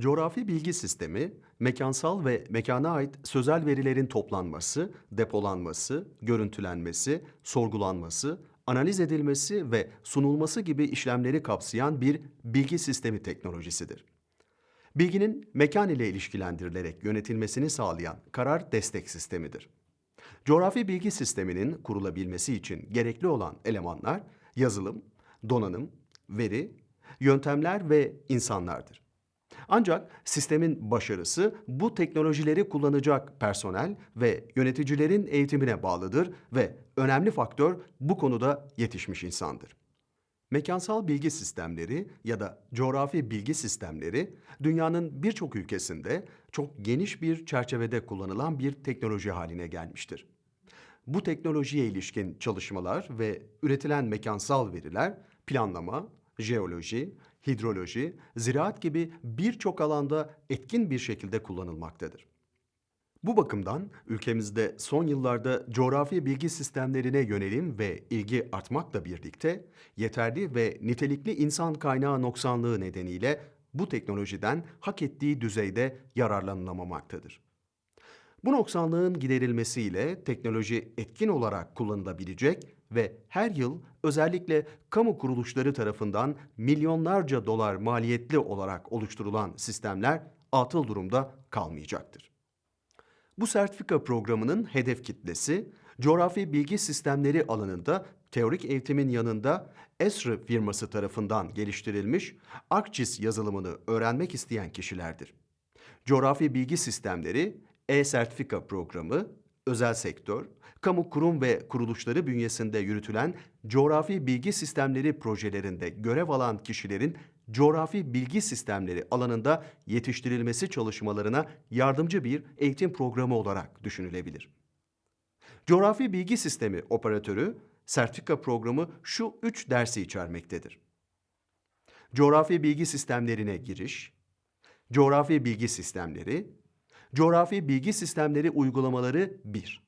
Coğrafi bilgi sistemi, mekansal ve mekana ait sözel verilerin toplanması, depolanması, görüntülenmesi, sorgulanması, analiz edilmesi ve sunulması gibi işlemleri kapsayan bir bilgi sistemi teknolojisidir. Bilginin mekan ile ilişkilendirilerek yönetilmesini sağlayan karar destek sistemidir. Coğrafi bilgi sisteminin kurulabilmesi için gerekli olan elemanlar yazılım, donanım, veri, yöntemler ve insanlardır. Ancak sistemin başarısı bu teknolojileri kullanacak personel ve yöneticilerin eğitimine bağlıdır ve önemli faktör bu konuda yetişmiş insandır. Mekansal bilgi sistemleri ya da coğrafi bilgi sistemleri dünyanın birçok ülkesinde çok geniş bir çerçevede kullanılan bir teknoloji haline gelmiştir. Bu teknolojiye ilişkin çalışmalar ve üretilen mekansal veriler planlama, jeoloji, hidroloji, ziraat gibi birçok alanda etkin bir şekilde kullanılmaktadır. Bu bakımdan ülkemizde son yıllarda coğrafi bilgi sistemlerine yönelim ve ilgi artmakla birlikte yeterli ve nitelikli insan kaynağı noksanlığı nedeniyle bu teknolojiden hak ettiği düzeyde yararlanılamamaktadır. Bu noksanlığın giderilmesiyle teknoloji etkin olarak kullanılabilecek ve her yıl özellikle kamu kuruluşları tarafından milyonlarca dolar maliyetli olarak oluşturulan sistemler atıl durumda kalmayacaktır. Bu sertifika programının hedef kitlesi, coğrafi bilgi sistemleri alanında teorik eğitimin yanında ESRI firması tarafından geliştirilmiş ArcGIS yazılımını öğrenmek isteyen kişilerdir. Coğrafi bilgi sistemleri, e-sertifika programı, özel sektör, kamu kurum ve kuruluşları bünyesinde yürütülen coğrafi bilgi sistemleri projelerinde görev alan kişilerin coğrafi bilgi sistemleri alanında yetiştirilmesi çalışmalarına yardımcı bir eğitim programı olarak düşünülebilir. Coğrafi bilgi sistemi operatörü sertifika programı şu üç dersi içermektedir. Coğrafi bilgi sistemlerine giriş, coğrafi bilgi sistemleri, coğrafi bilgi sistemleri uygulamaları 1.